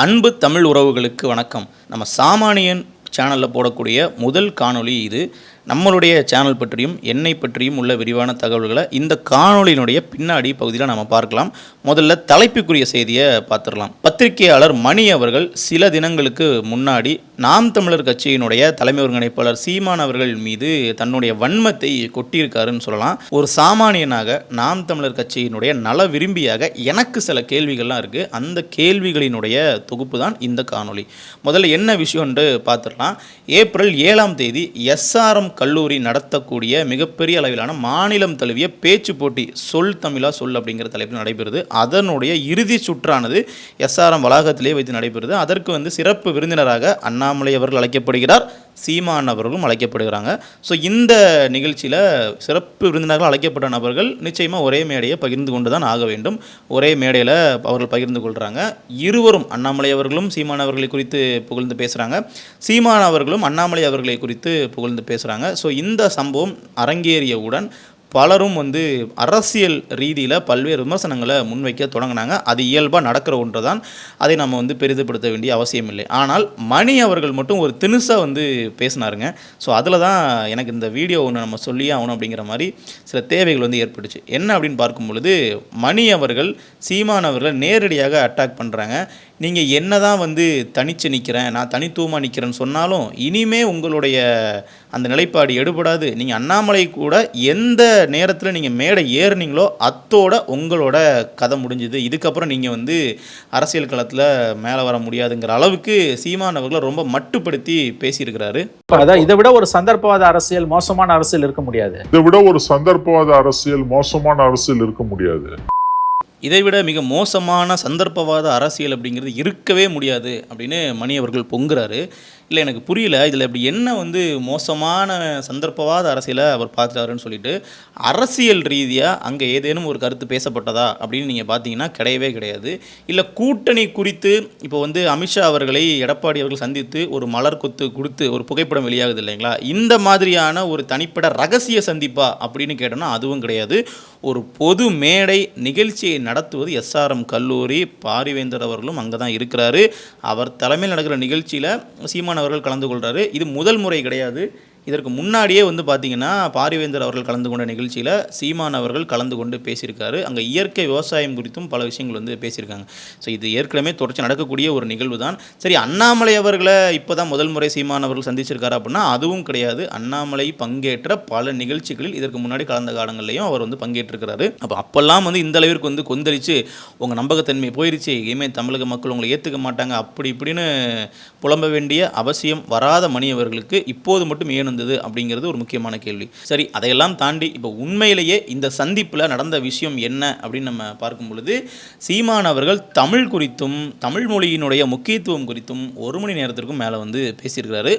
அன்பு தமிழ் உறவுகளுக்கு வணக்கம். நம்ம சாமானியன் சேனலில் போடக்கூடிய முதல் காணொளி இது. நம்மளுடைய சேனல் பற்றியும் என்னை பற்றியும் உள்ள விரிவான தகவல்களை இந்த காணொளியினுடைய பின்னாடி பகுதியில் நம்ம பார்க்கலாம். முதல்ல தலைப்புக்குரிய செய்தியை பார்த்துடலாம். பத்திரிகையாளர் மணி அவர்கள் சில தினங்களுக்கு முன்னாடி நாம் தமிழர் கட்சியினுடைய தலைமை ஒருங்கிணைப்பாளர் சீமான் அவர்கள் மீது தன்னுடைய வன்மத்தை கொட்டியிருக்காருன்னு சொல்லலாம். ஒரு சாமானியனாக நாம் தமிழர் கட்சியினுடைய நல விரும்பியாக எனக்கு சில கேள்விகள்லாம் இருக்குது அந்த கேள்விகளினுடைய தொகுப்பு தான் இந்த காணொளி. முதல்ல என்ன விஷயம்னு பார்த்துடலாம். ஏப்ரல் ஏழாம் தேதி எஸ்ஆர்எம் கல்லூரி நடத்தக்கூடிய மிகப்பெரிய அளவிலான மாநிலம் தழுவிய பேச்சு போட்டி சொல் தமிழா சொல் அப்படிங்கிற தலைப்பில் நடைபெறுது. அதனுடைய இறுதி சுற்றானது எஸ்ஆர்எம் வளாகத்திலே வைத்து நடைபெறுது. அதற்கு வந்து சிறப்பு விருந்தினராக அண்ணாமலை அவர்கள் அழைக்கப்படுகிறார் சீமான் அவர்களும் அழைக்கப்படுகிறாங்க. ஸோ இந்த நிகழ்ச்சியில் சிறப்பு விருந்தினர்கள் அழைக்கப்பட்ட நபர்கள் நிச்சயமாக ஒரே மேடையை பகிர்ந்து கொண்டு தான் ஆக வேண்டும். ஒரே மேடையில் அவர்கள் பகிர்ந்து கொள்கிறாங்க இருவரும் அண்ணாமலை அவர்களும் சீமான் அவர்களை குறித்து புகழ்ந்து பேசுகிறாங்க சீமான் அவர்களும் அண்ணாமலை அவர்களை குறித்து புகழ்ந்து பேசுகிறாங்க ஸோ இந்த சம்பவம் அரங்கேறியவுடன் பலரும் வந்து அரசியல் ரீதியில் பல்வேறு விமர்சனங்களை முன்வைக்க தொடங்கினாங்க. அது இயல்பாக நடக்கிற ஒன்று தான் அதை நம்ம வந்து பெரிதுபடுத்த வேண்டிய அவசியம் இல்லை. ஆனால் மணி அவர்கள் மட்டும் ஒரு தினுசாக வந்து பேசினாருங்க. ஸோ அதில் தான் எனக்கு இந்த வீடியோ ஒன்று நம்ம சொல்லியே ஆகணும் அப்படிங்கிற மாதிரி சில தேவைகள் வந்து ஏற்பட்டுச்சு. என்ன அப்படின்னு பார்க்கும் பொழுது மணி அவர்கள் சீமான் நேரடியாக அட்டாக் பண்ணுறாங்க நீங்கள் என்ன தான் வந்து தனிச்சு நிற்கிறேன் நான் தனித்துவமாக நிற்கிறேன்னு சொன்னாலும் இனிமே உங்களுடைய அந்த நிலைப்பாடு எடுபடாது. நீங்கள் அண்ணாமலை கூட எந்த நேரத்தில் நீங்கள் மேடை ஏறுனீங்களோ அத்தோட உங்களோட கதை முடிஞ்சுது. இதுக்கப்புறம் நீங்கள் வந்து அரசியல் களத்தில் மேலே வர முடியாதுங்கிற அளவுக்கு சீமான் அவர்களை ரொம்ப மட்டுப்படுத்தி பேசியிருக்கிறாரு. அதான் இதை விட ஒரு சந்தர்ப்பவாத அரசியல் மோசமான அரசியல் இருக்க முடியாது. இதை விட ஒரு சந்தர்ப்பவாத அரசியல் மோசமான அரசியல் இருக்க முடியாது. இதைவிட மிக மோசமான சந்தர்ப்பவாத அரசியல் அப்படிங்கிறது இருக்கவே முடியாது அப்படின்னு மணி அவர்கள் பொங்குறாரு. இல்லை எனக்கு புரியல. இதில் இப்படி என்ன வந்து மோசமான சந்தர்ப்பவாத அரசியலை அவர் பார்த்துட்டாருன்னு சொல்லிட்டு அரசியல் ரீதியாக அங்கே ஏதேனும் ஒரு கருத்து பேசப்பட்டதா அப்படின்னு நீங்கள் பார்த்தீங்கன்னா கிடையவே கிடையாது. இல்லை கூட்டணி குறித்து இப்போ வந்து அமித்ஷா அவர்களை எடப்பாடி அவர்கள் சந்தித்து ஒரு மலர் கொத்து கொடுத்து ஒரு புகைப்படம் வெளியாகுது இல்லைங்களா? இந்த மாதிரியான ஒரு தனிப்பட ரகசிய சந்திப்பா அப்படின்னு கேட்டோம்னா அதுவும் கிடையாது. ஒரு பொது மேடை நிகழ்ச்சியை நடத்துவது எஸ்ஆர்எம் கல்லூரி பாரிவேந்தர் அவர்களும் அங்கே தான் இருக்கிறாரு. அவர் தலைமையில் நடக்கிற நிகழ்ச்சியில் சீமான் அவர்கள் கலந்து கொள்கிறாரு இது முதல் முறை கிடையாது. இதற்கு முன்னாடியே வந்து பார்த்தீங்கன்னா பாரிவேந்தர் அவர்கள் கலந்து கொண்ட நிகழ்ச்சியில் சீமான் அவர்கள் கலந்து கொண்டு பேசியிருக்காரு. அங்கே இயற்கை விவசாயம் குறித்தும் பல விஷயங்கள் வந்து பேசியிருக்காங்க. ஸோ இது ஏற்கனவே தொடர்ச்சி நடக்கக்கூடிய ஒரு நிகழ்வு தான் சரி அண்ணாமலை அவர்களை இப்போ தான் முதல் முறை சீமான் அவர்கள் சந்திச்சிருக்காரு அப்படின்னா அதுவும் கிடையாது. அண்ணாமலை பங்கேற்ற பல நிகழ்ச்சிகளில் இதற்கு முன்னாடி கலந்த காலங்கள்லையும் அவர் வந்து பங்கேற்றிருக்கிறாரு. அப்போ அப்போல்லாம் வந்து இந்த அளவிற்கு வந்து கொந்தளித்து உங்கள் நம்பகத்தன்மை போயிருச்சு இனிமேல் தமிழக மக்கள் உங்களை ஏற்றுக்க மாட்டாங்க அப்படி இப்படின்னு புலம்ப வேண்டிய அவசியம் வராத மணி அவர்களுக்கு இப்போது மட்டும் ஏன் இருந்தது அப்படிங்கிறது ஒரு முக்கியமான கேள்வி. சரி அதையெல்லாம் தாண்டி இப்போ உண்மையிலேயே இந்த சந்திப்பில் நடந்த விஷயம் என்ன அப்படின்னு நம்ம பார்க்கும் பொழுது சீமான் அவர்கள் தமிழ் குறித்தும் தமிழ் மொழியினுடைய முக்கியத்துவம் குறித்தும் ஒரு மணி நேரத்திற்கும் மேலே வந்து பேசியிருக்கிறாரு.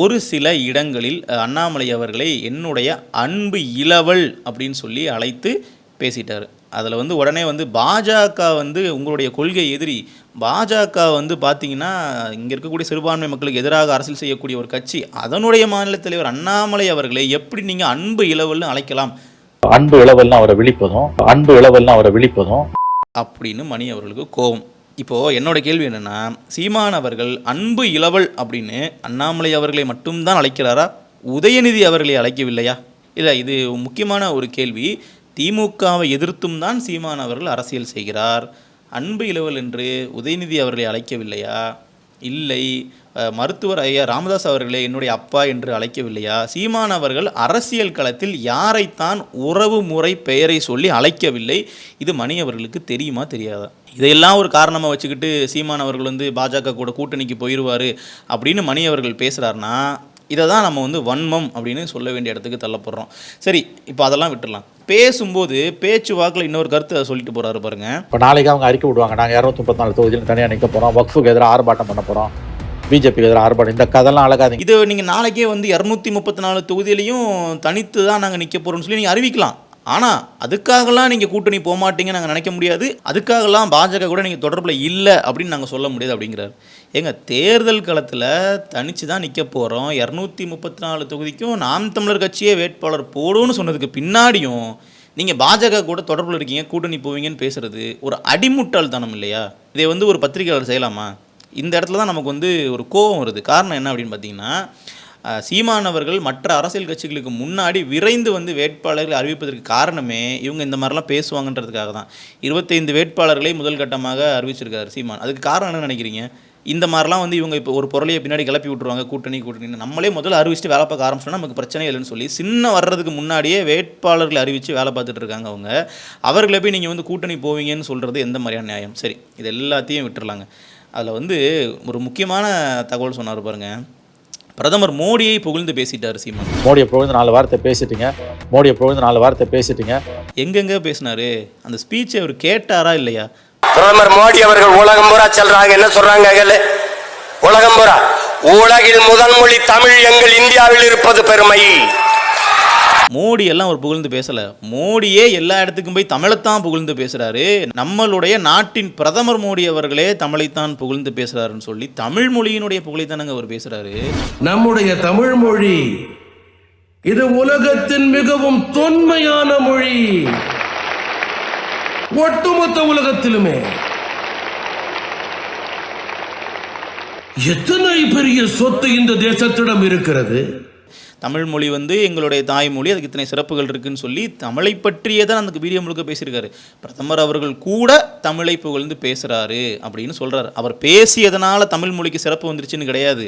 ஒரு சில இடங்களில் அண்ணாமலை அவர்களை என்னுடைய அன்பு இளவல் அப்படின்னு சொல்லி அழைத்து பேசிட்டார். அதில் வந்து உடனே வந்து பாஜக வந்து உங்களுடைய கொள்கை எதிரி. பாஜக வந்து பார்த்தீங்கன்னா இங்கே இருக்கக்கூடிய சிறுபான்மை மக்களுக்கு எதிராக அரசியல் செய்யக்கூடிய ஒரு கட்சி. அதனுடைய மாநில தலைவர் அண்ணாமலை அவர்களை எப்படி நீங்கள் அன்பு இளவல்னு அழைக்கலாம்? அன்பு இளவல்னு அவரை விழிப்பதும் அன்பு இளவல்னு அவரை விழிப்பதும். அப்படின்னு மணி அவர்களுக்கு கோபம். இப்போது என்னோட கேள்வி என்னென்னா சீமான் அவர்கள் அன்பு இளவல் அப்படின்னு அண்ணாமலை அவர்களை மட்டும்தான் அழைக்கிறாரா? உதயநிதி அவர்களை அழைக்கவில்லையா? இல்லை இது முக்கியமான ஒரு கேள்வி. திமுகவை எதிர்த்தும் தான் சீமான் அவர்கள் அரசியல் செய்கிறார். அன்பு இளவல் என்று உதயநிதி அவர்களை அழைக்கவில்லையா? இல்லை. மருத்துவர் ஐயா ராமதாஸ் அவர்களே என்னுடைய அப்பா என்று அழைக்கவில்லையா? சீமான் அவர்கள் அரசியல் களத்தில் யாரைத்தான் உறவு முறை பெயரை சொல்லி அழைக்கவில்லை. இது மணி அவர்களுக்கு தெரியுமா தெரியாதா? இதையெல்லாம் ஒரு காரணமாக வச்சுக்கிட்டு சீமான் அவர்கள் வந்து பாஜக கூட கூட்டணிக்கு போயிடுவார் அப்படின்னு மணி அவர்கள் பேசுகிறாருன்னா இதை தான் நம்ம வந்து வன்மம் அப்படின்னு சொல்ல வேண்டிய இடத்துக்கு தள்ளப்படுறோம். சரி இப்போ அதெல்லாம் விட்டுடலாம். பேசும்போது பேச்சு வாக்கில் இன்னொரு கருத்து சொல்லிட்டு போகிறாரு பாருங்க. இப்போ நாளைக்கு அவங்க அறிக்கை விடுவாங்க. நாங்கள் இரநூத்தி முப்பத்தி நாலு தொகுதியில் தனியாக நிற்க போகிறோம் வக்ஃபுக்கு எதிராக ஆர்ப்பாட்டம் பண்ண போகிறோம் பிஜேபிக்கு எதிராக ஆர்ப்பாட்டம். இந்த கதெல்லாம் அழகாதீங்க. இது நீங்கள் நாளைக்கே வந்து இரநூத்தி முப்பத்தி நாலு தொகுதியிலையும் தனித்து தான் நாங்கள் நிற்க போகிறோம்னு சொல்லி நீங்கள் அறிவிக்கலாம். ஆனால் அதுக்காகலாம் நீங்கள் கூட்டணி போக மாட்டீங்கன்னு நாங்கள் நினைக்க முடியாது. அதுக்காகலாம் பாஜக கூட நீங்கள் தொடர்பில் இல்லை அப்படின்னு நாங்கள் சொல்ல முடியாது அப்படிங்கிறார். ஏங்க தேர்தல் களத்தில் தனித்து தான் நிற்க போகிறோம் இரநூத்தி முப்பத்தி நாலு தொகுதிக்கும் நாம் தமிழர் கட்சியே வேட்பாளர் போடும்னு சொன்னதுக்கு பின்னாடியும் நீங்கள் பாஜக கூட தொடர்பில் இருக்கீங்க கூட்டணி போவீங்கன்னு பேசுறது ஒரு அடிமுட்டாள்தனம் இல்லையா? இதை வந்து ஒரு பத்திரிகையாளர் செய்யலாமா? இந்த இடத்துல தான் நமக்கு வந்து ஒரு கோபம் வருது. காரணம் என்ன அப்படின்னு பார்த்தீங்கன்னா சீமானவர்கள் சீமான் அவர்கள் மற்ற அரசியல் கட்சிகளுக்கு முன்னாடி விரைந்து வந்து வேட்பாளர்கள் அறிவிப்பதற்கு காரணமே இவங்க இந்த மாதிரிலாம் பேசுவாங்கன்றதுக்காக தான். இருபத்தைந்து வேட்பாளர்களை முதல் கட்டமாக அறிவிச்சிருக்காரு சீமான். அதுக்கு காரணம் என்ன நினைக்கிறீங்க? இந்த மாதிரிலாம் வந்து இவங்க இப்போ ஒரு பொருளையை பின்னாடி கிளப்பி விட்ருவாங்க கூட்டணி கூட்டணி நம்மளே முதல்ல அறிவிச்சுட்டு வேலை பார்க்க ஆரம்பிச்சோன்னா நமக்கு பிரச்சனை இல்லைன்னு சொல்லி சின்ன வர்றதுக்கு முன்னாடியே வேட்பாளர்களை அறிவித்து வேலை பார்த்துட்டு இருக்காங்க அவங்க. அவர்களை போய் நீங்கள் வந்து கூட்டணி போவீங்கன்னு சொல்கிறது எந்த மாதிரியான நியாயம் சரி இது எல்லாத்தையும் விட்டுறலாங்க. அதில் வந்து ஒரு முக்கியமான தகவல் சொன்னார் பாருங்கள் பிரதமர் மோடியை புகழ்ந்து பேசிட்டார் சீமான். மோடியை புகழ்ந்து நாலு வார்த்தை பேசிட்டீங்க. மோடியை புகழ்ந்து நாலு வார்த்தை பேசிட்டீங்க. எங்கெங்க பேசினாரு? அந்த ஸ்பீச்சை அவர் கேட்டாரா இல்லையா? பிரதமர் மோடி அவர்கள் உலகம் பூரா செல்றாங்க. என்ன சொல்றாங்க கேளு? உலகம் பூரா. உலகில் முதல் மொழி தமிழ் எங்கள் இந்தியாவில் இருப்பது பெருமை. மோடி எல்லாம் அவர் புகழ்ந்து பேசல. மோடியே எல்லா இடத்துக்கும் போய் தமிழைத்தான் புகழ்ந்து பேசுறாரு. நம்மளுடைய நாட்டின் பிரதமர் மோடி அவர்களே தமிழைத்தான் புகழ்ந்து பேசுறாருன்னு சொல்லி தமிழ் மொழியினுடைய புகழைத்தானங்க அவர் பேசுறாரு. நம்முடைய தமிழ் மொழி இது உலகத்தின் மிகவும் தொன்மையான மொழி. ஒட்டுமொத்த உலகத்திலுமே. எத்தனை பெரிய சொத்து இந்த தேசத்திடம் இருக்கிறது? தமிழ் மொழி வந்து எங்களுடைய தாய்மொழி அதுக்கு இத்தனை சிறப்புகள் இருக்குன்னு சொல்லி தமிழை பற்றியே தான் அந்த வீடியோ முழுக்க பேசியிருக்காரு. பிரதமர் அவர்கள் கூட தமிழை புகழ்ந்து பேசுகிறாரு அப்படின்னு சொல்கிறார் அவர் பேசியதனால தமிழ் மொழிக்கு சிறப்பு வந்துருச்சுன்னு கிடையாது.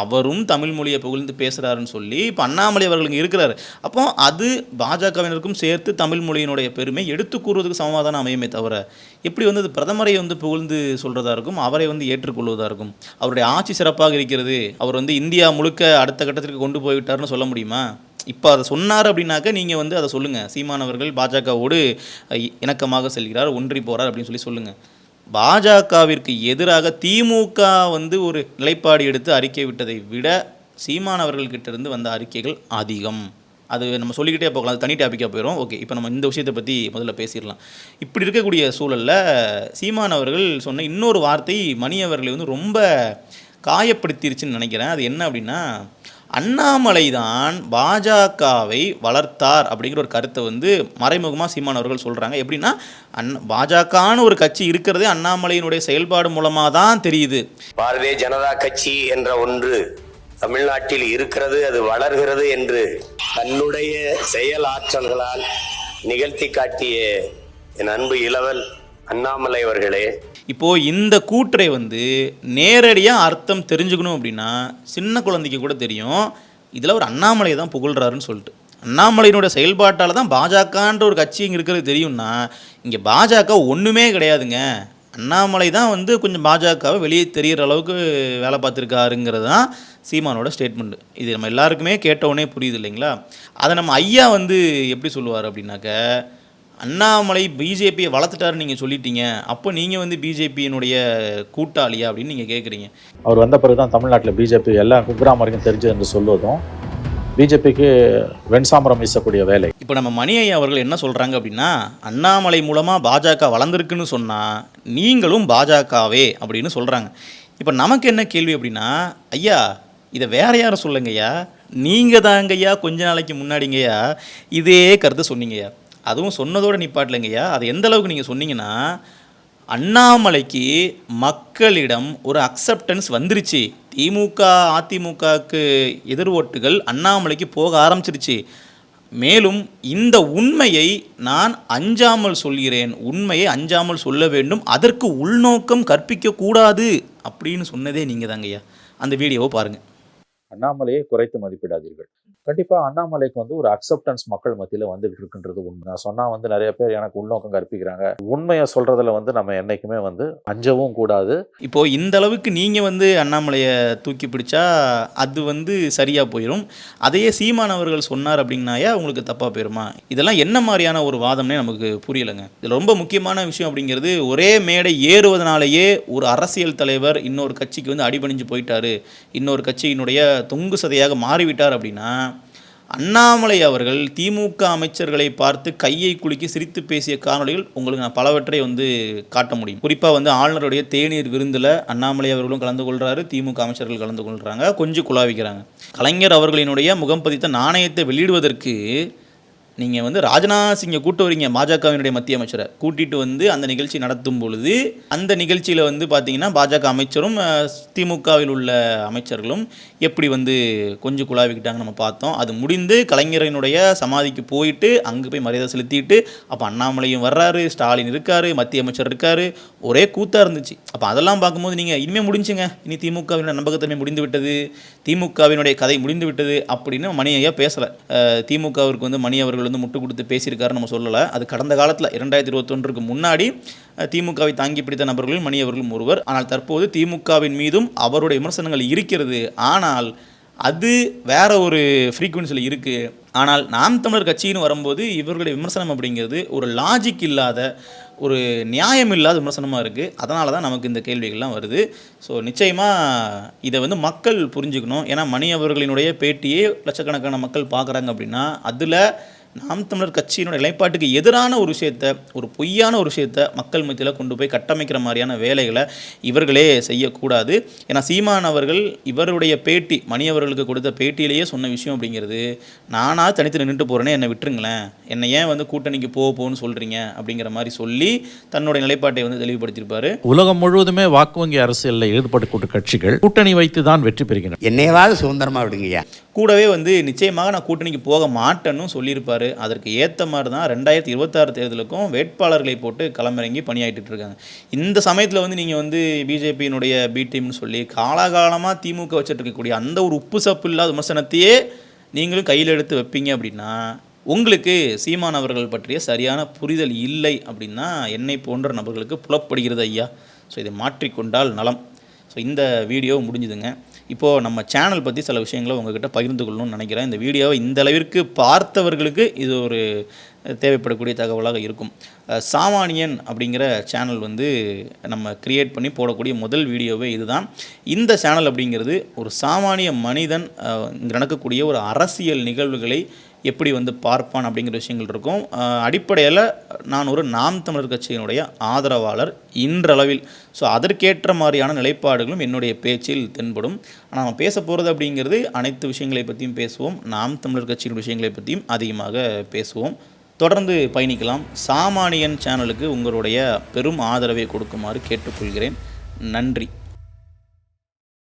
அவரும் தமிழ் மொழியை புகழ்ந்து பேசுகிறாருன்னு சொல்லி இப்போ அண்ணாமலை அவர்கள் இங்கே இருக்கிறார். அப்போ அது பாஜகவினருக்கும் சேர்த்து தமிழ் மொழியினுடைய பெருமை எடுத்து கூறுவதற்கு சமாதானம் அமையுமே தவிர எப்படி வந்து அது பிரதமரை வந்து புகழ்ந்து சொல்கிறதா இருக்கும் அவரை வந்து ஏற்றுக்கொள்வதாக இருக்கும்? அவருடைய ஆட்சி சிறப்பாக இருக்கிறது அவர் வந்து இந்தியா முழுக்க அடுத்த கட்டத்திற்கு கொண்டு போய்விட்டார்னு சொல்ல முடியுமா? இப்போ அதை சொன்னார் அப்படின்னாக்க நீங்கள் வந்து அதை சொல்லுங்கள் சீமானவர்கள் பாஜகவோடு இணக்கமாக செல்கிறார் ஒன்றி போகிறார் அப்படின்னு சொல்லி சொல்லுங்கள் பாஜகவிற்கு எதிராக திமுக வந்து ஒரு நிலைப்பாடு எடுத்து அறிக்கை விட்டதை விட சீமானவர்கள்கிட்ட இருந்து வந்த அறிக்கைகள் அதிகம். அது நம்ம சொல்லிக்கிட்டே போகலாம். அது தனி டாப்பிக்காக போயிடும் ஓகே இப்போ நம்ம இந்த விஷயத்தை பற்றி முதல்ல பேசிடலாம். இப்படி இருக்கக்கூடிய சூழலில் சீமான் அவர்கள் சொன்ன இன்னொரு வார்த்தை மணி அவர்களை வந்து ரொம்ப காயப்படுத்திருச்சுன்னு நினைக்கிறேன். அது என்ன அப்படின்னா அண்ணாமலை தான் பாஜகவை வளர்த்தார் அப்படிங்கிற ஒரு கருத்தை வந்து மறைமுகமாக சீமான் அவர்கள் சொல்கிறாங்க எப்படின்னா அண்ணா பாஜகன்னு ஒரு கட்சி இருக்கிறதே அண்ணாமலையினுடைய செயல்பாடு மூலமாக தான் தெரியுது. பாரதிய ஜனதா கட்சி என்ற ஒன்று தமிழ்நாட்டில் இருக்கிறது அது வளர்கிறது என்று தன்னுடைய செயல் ஆற்றல்களால் நிகழ்த்தி காட்டிய என் அன்பு இளவல் அண்ணாமலை அவர்களே. இப்போது இந்த கூற்றை வந்து நேரடியாக அர்த்தம் தெரிஞ்சுக்கணும் அப்படின்னா சின்ன குழந்தைக்கு கூட தெரியும். இதில் ஒரு அண்ணாமலை தான் புகழ்றாருன்னு சொல்லிட்டு. அண்ணாமலையினுடைய செயல்பாட்டால் தான் பாஜகன்ற ஒரு கட்சி இங்கே இருக்கிறது தெரியும்னா இங்கே பாஜக ஒன்றுமே கிடையாதுங்க. அண்ணாமலை தான் வந்து கொஞ்சம் பாஜகவை வெளியே தெரிகிற அளவுக்கு வேலை பார்த்துருக்காருங்கிறது தான் சீமானோட ஸ்டேட்மெண்ட் இது நம்ம எல்லாருக்குமே கேட்டவுடனே புரியுது இல்லைங்களா? அதை நம்ம ஐயா வந்து எப்படி சொல்லுவார் அப்படின்னாக்க அண்ணாமலை பிஜேபியை வளர்த்துட்டாருன்னு நீங்கள் சொல்லிட்டீங்க. அப்போ நீங்கள் வந்து பிஜேபியினுடைய கூட்டாளியா? அப்படின்னு நீங்கள் கேட்குறீங்க அவர் வந்த பிறகு தான் தமிழ்நாட்டில் பிஜேபி எல்லா குக்கிராம வரைக்கும் தெரிஞ்சது என்று சொல்வதும் பிஜேபிக்கு வெண்சாமரம் வீசக்கூடிய வேலை. இப்போ நம்ம மணி ஐயா அவர்கள் என்ன சொல்கிறாங்க அப்படின்னா அண்ணாமலை மூலமாக பாஜக வளர்ந்துருக்குன்னு சொன்னால் நீங்களும் பாஜகவே அப்படின்னு சொல்கிறாங்க இப்போ நமக்கு என்ன கேள்வி அப்படின்னா ஐயா இதை வேற யாரும் சொல்லுங்கய்யா? நீங்கள் தாங்கய்யா கொஞ்ச நாளைக்கு முன்னாடிங்கய்யா இதே கருத்தை சொன்னீங்கய்யா. அதுவும் சொன்னதோடு நிப்பாட்டலைங்கய்யா. அது எந்த அளவுக்கு நீங்கள் சொன்னீங்கன்னா அண்ணாமலைக்கு மக்களிடம் ஒரு அக்செப்டன்ஸ் வந்துருச்சு. திமுக அதிமுகவுக்கு எதிர் ஓட்டுகள் அண்ணாமலைக்கு போக ஆரம்பிச்சிருச்சு. மேலும் இந்த உண்மையை நான் அஞ்சாமல் சொல்கிறேன். உண்மையை அஞ்சாமல் சொல்ல வேண்டும். அதற்கு உள்நோக்கம் கற்பிக்க கூடாது அப்படின்னு சொன்னதே நீங்கள் தாங்கய்யா அந்த வீடியோவை பாருங்கள் அண்ணாமலையை குறைத்து மதிப்பிடாதீர்கள். கண்டிப்பாக அண்ணாமலைக்கு வந்து ஒரு அக்செப்டன்ஸ் மக்கள் மத்தியில் வந்துட்டு இருக்குன்றது உண்மை. நான் சொன்னால் வந்து நிறைய பேர் எனக்கு உள்நோக்கம் கற்பிக்கிறாங்க. உண்மையை சொல்கிறதுல வந்து நம்ம என்றைக்குமே வந்து அஞ்சவும் கூடாது. இப்போ இந்த அளவுக்கு நீங்கள் வந்து அண்ணாமலையை தூக்கி பிடிச்சா அது வந்து சரியாக போயிடும் அதையே சீமான் அவர்கள் சொன்னார் அப்படின்னாயா உங்களுக்கு தப்பாக போயிருமா? இதெல்லாம் என்ன மாதிரியான ஒரு வாதம்னே நமக்கு புரியலைங்க. இதில் ரொம்ப முக்கியமான விஷயம் அப்படிங்கிறது ஒரே மேடை ஏறுவதனாலேயே ஒரு அரசியல் தலைவர் இன்னொரு கட்சிக்கு வந்து அடிபணிஞ்சு போயிட்டாரு. இன்னொரு கட்சியினுடைய தொங்கு சதையாக மாறிவிட்டார் அப்படின்னா அண்ணாமலை அவர்கள் திமுக அமைச்சர்களை பார்த்து கையை குலுக்கி சிரித்து பேசிய காணொளிகள் உங்களுக்கு நான் பலவற்றை வந்து காட்ட முடியும். குறிப்பாக வந்து ஆளுநருடைய தேநீர் விருந்தில் அண்ணாமலை அவர்களும் கலந்து கொள்கிறாரு திமுக அமைச்சர்கள் கலந்து கொள்கிறாங்க கொஞ்சம் குழாவிக்கிறாங்க. கலைஞர் அவர்களினுடைய முகம் பதித்த நாணயத்தை வெளியிடுவதற்கு நீங்கள் வந்து ராஜ்நாத் சிங்கை கூட்டு வரீங்க பாஜகவினுடைய மத்திய அமைச்சரை. கூட்டிட்டு வந்து அந்த நிகழ்ச்சி நடத்தும் பொழுது அந்த நிகழ்ச்சியில் வந்து பார்த்தீங்கன்னா பாஜக அமைச்சரும் திமுகவில் உள்ள அமைச்சர்களும் எப்படி வந்து கொஞ்சம் குழாவிக்கிட்டாங்க நம்ம பார்த்தோம். அது முடிந்து கலைஞரினுடைய சமாதிக்கு போயிட்டு அங்கே போய் மரியாதை செலுத்திட்டு அப்போ அண்ணாமலையும் வர்றாரு ஸ்டாலின் இருக்கார் மத்திய அமைச்சர் இருக்கார். ஒரே கூத்தாக இருந்துச்சு. அப்போ அதெல்லாம் பார்க்கும்போது நீங்கள் இனிமேல் முடிஞ்சுங்க. இனி திமுகவினுடைய நம்பகத்தன்மை முடிந்து விட்டது திமுகவினுடைய கதை முடிந்து விட்டது அப்படின்னு மணி ஐயா பேசலை. திமுகவிற்கு வந்து மணி அவர்கள் வந்து முட்டு கொடுத்து பேசியிருக்காரு நம்ம சொல்லலை. அது கடந்த காலத்தில் இரண்டாயிரத்தி இருபத்தொன்றுக்கு முன்னாடி திமுகவை தாங்கி பிடித்த நபர்களில் மணி அவர்களும் ஒருவர். ஆனால் தற்போது திமுகவின் மீதும் அவருடைய விமர்சனங்கள் இருக்கிறது. ஆனால் அது வேற ஒரு ஃப்ரீக்குவென்சியில் இருக்குது ஆனால் நாம் தமிழர் கட்சின்னு வரும்போது இவர்களுடைய விமர்சனம் அப்படிங்கிறது ஒரு லாஜிக் இல்லாத ஒரு நியாயம் இல்லாத விமர்சனமாக இருக்குது அதனால தான் நமக்கு இந்த கேள்விகள்லாம் வருது. ஸோ நிச்சயமாக இதை வந்து மக்கள் புரிஞ்சுக்கணும். ஏன்னா மணி அவர்களினுடைய பேட்டியே லட்சக்கணக்கான மக்கள் பார்க்குறாங்க அப்படின்னா அதில் நாம் தமிழர் கட்சியினுடைய நிலைப்பாட்டுக்கு எதிரான ஒரு விஷயத்த ஒரு பொய்யான ஒரு விஷயத்த மக்கள் மத்தியில் கொண்டு போய் கட்டமைக்கிற மாதிரியான வேலைகளை இவர்களே செய்யக்கூடாது. ஏன்னா சீமான் அவர்கள் இவருடைய பேட்டி மணி அவர்களுக்கு கொடுத்த பேட்டியிலேயே சொன்ன விஷயம் அப்படிங்கிறது நானா தனித்து நின்றுட்டு போகிறேனே என்னை விட்டுருங்களேன். என்னை ஏன் வந்து கூட்டணிக்கு போக போன்னு சொல்கிறீங்க அப்படிங்கிற மாதிரி சொல்லி தன்னுடைய நிலைப்பாட்டை வந்து தெளிவுபடுத்தியிருப்பாரு. உலகம் முழுவதுமே வாக்கு வங்கி அரசியலில் ஈடுபடக்கூடிய கட்சிகள் கூட்டணி வைத்து தான் வெற்றி பெறுகின்றன. என்னையவாவது சுதந்திரமா விடுங்கய்யா? கூடவே வந்து நிச்சயமாக நான் கூட்டணிக்கு போக மாட்டேன்னு சொல்லியிருப்பார். அதற்கு ஏற்ற மாதிரி தான் ரெண்டாயிரத்தி இருபத்தாறு தேர்தலுக்கும் வேட்பாளர்களை போட்டு களமிறங்கி பணியாற்றிட்டு இருக்காங்க. இந்த சமயத்தில் வந்து நீங்கள் வந்து பிஜேபியினுடைய பி டீம்னு சொல்லி காலாகாலமாக திமுக வச்சுட்டு இருக்கக்கூடிய அந்த ஒரு உப்பு சப்பு இல்லாத விமர்சனத்தையே நீங்களும் கையில் எடுத்து வைப்பீங்க அப்படின்னா உங்களுக்கு சீமான் அவர்கள் பற்றிய சரியான புரிதல் இல்லை அப்படின்னா என்னை போன்ற நபர்களுக்கு புலப்படுகிறது ஐயா. ஸோ இதை மாற்றிக்கொண்டால் நலம். ஸோ இந்த வீடியோ முடிஞ்சுதுங்க. இப்போது நம்ம சேனல் பற்றி சில விஷயங்களை உங்ககிட்ட பகிர்ந்து கொள்ளணும்னு நினைக்கிறேன். இந்த வீடியோவை இந்த அளவிற்கு பார்த்தவர்களுக்கு இது ஒரு தேவைப்படக்கூடிய தகவலாக இருக்கும். சாமானியன் அப்படிங்கிற சேனல் வந்து நம்ம கிரியேட் பண்ணி போடக்கூடிய முதல் வீடியோவே இதுதான். இந்த சேனல் அப்படிங்கிறது ஒரு சாமானிய மனிதன் நடக்கக்கூடிய ஒரு அரசியல் நிகழ்வுகளை எப்படி வந்து பார்ப்பான் அப்படிங்கிற விஷயங்கள் இருக்கும். அடிப்படையில் நான் ஒரு நாம் தமிழர் கட்சியினுடைய ஆதரவாளர் இன்றளவில். ஸோ அதற்கேற்ற மாதிரியான நிலைப்பாடுகளும் என்னுடைய பேச்சில் தென்படும். ஆனால் நம்ம பேச போகிறது அப்படிங்கிறது அனைத்து விஷயங்களை பற்றியும் பேசுவோம். நாம் தமிழர் கட்சியின் விஷயங்களை பற்றியும் அதிகமாக பேசுவோம். தொடர்ந்து பயணிக்கலாம். சாமானியன் சேனலுக்கு உங்களுடைய பெரும் ஆதரவை கொடுக்குமாறு கேட்டுக்கொள்கிறேன். நன்றி.